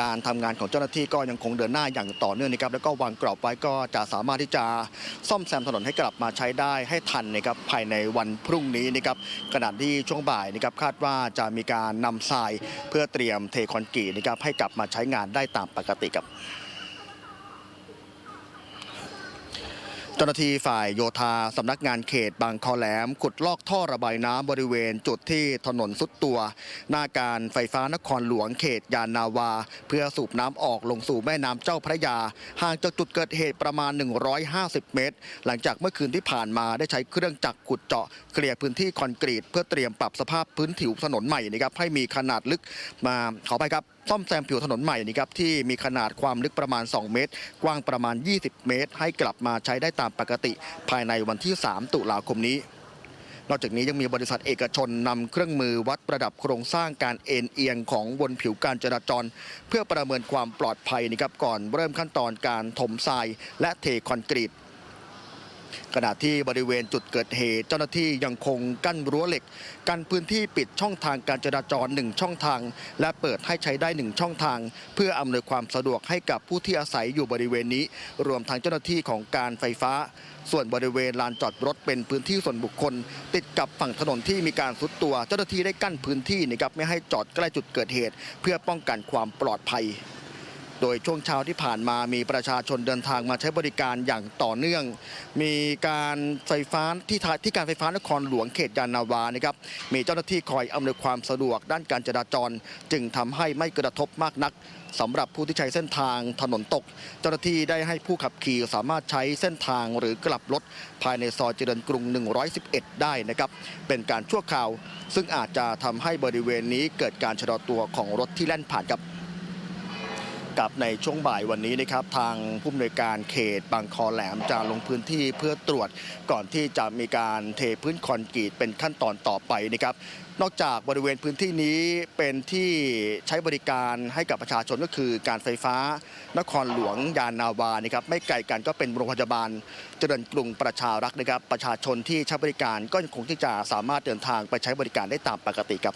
การทำงานของเจ้าหน้าที่ก็ยังคงเดินหน้าอย่างต่อเนื่องนะครับแล้วก็วางกรอบไว้ก็จะสามารถที่จะซ่อมแซมถนนให้กลับมาใช้ได้ให้ทันนะครับภายในวันพรุ่งนี้นะครับขณะที่ช่วงบ่ายนะครับคาดว่าจะมีการนำทรายเพื่อเตรียมเทคอนกรีตนะครับให้กลับมาใช้งานได้ตามปกติครับ เจ้าหน้าที่ฝ่ายโยธาสำนักงานเขตบางคอแหลมขุดลอกท่อระบายน้ำบริเวณจุดที่ถนนสุดตัว หน้าการไฟฟ้านครหลวงเขตยานนาวา เพื่อสูบน้ำออกลงสู่แม่น้ำเจ้าพระยา ห่างจากจุดเกิดเหตุประมาณ 150 เมตร หลังจากเมื่อคืนที่ผ่านมาได้ใช้เครื่องจักรขุดเจาะเคลียร์พื้นที่คอนกรีต เพื่อเตรียมปรับสภาพพื้นผิวถนนใหม่นะครับให้มีขนาดลึกมาขอไปครับ ซ่อมแซมผิวถนนใหม่นะครับที่มีขนาดความลึกประมาณ 2 เมตร กว้างประมาณ 20 เมตร ให้กลับมาใช้ได้ตามปกติ ภายในวันที่ 3 ตุลาคมนี้นอกจากนี้ยังมีบริษัทเอกชนนำเครื่องมือวัดประดับโครงสร้างการเอ็นเอียงของบนผิวการจราจร เพื่อประเมินความปลอดภัยนะครับก่อนเริ่มขั้นตอนการถมทรายและเทคอนกรีต ขณะที่บริเวณจุดเกิดเหตุ เจ้าหน้าที่ยังคงกั้นรั้วเหล็ก กั้นพื้นที่ปิดช่องทางการจราจรหนึ่งช่องทาง และเปิดให้ใช้ได้หนึ่งช่องทาง เพื่ออำนวยความสะดวกให้กับผู้ที่อาศัยอยู่บริเวณนี้ รวมทั้งเจ้าหน้าที่ของการไฟฟ้า ส่วนบริเวณลานจอดรถเป็นพื้นที่ส่วนบุคคล ติดกับฝั่งถนนที่มีการสุดตัว เจ้าหน้าที่ได้กั้นพื้นที่นะครับไม่ให้จอดใกล้จุดเกิดเหตุ เพื่อป้องกันความปลอดภัย โดยช่วงเช้าที่ผ่านมามีประชาชนเดินทางมาใช้บริการอย่างต่อเนื่อง มีการไฟฟ้าที่ที่การไฟฟ้านครหลวงเขตยานนาวานะครับมีเจ้าหน้าที่คอยอำนวยความสะดวกด้านการจราจร จึงทำให้ไม่กระทบมากนักสำหรับผู้ที่ใช้เส้นทางถนนตก เจ้าหน้าที่ได้ให้ผู้ขับขี่สามารถใช้เส้นทางหรือกลับรถภายในซอยเจริญกรุง 111 ได้นะครับเป็นการชั่วคราว ซึ่งอาจจะทำให้บริเวณนี้เกิดการชะลอตัวของรถที่แล่นผ่านครับ กับในช่วงบ่ายวันนี้นะครับทางผู้อำนวยการเขตบางคอแหลมจะลงพื้นที่เพื่อตรวจก่อนที่จะมีการเทพื้นคอนกรีตเป็นขั้นตอนต่อไปนะครับนอกจากบริเวณพื้นที่นี้เป็นที่ใช้บริการให้กับประชาชนก็คือการไฟฟ้านครหลวงยานนาวานะครับไม่ไกลกันก็เป็นโรงพยาบาลเจริญกรุงประชารักษ์นะครับ ประชาชนที่ใช้บริการก็ยังคงที่จะสามารถเดินทางไปใช้บริการได้ตามปกติครับ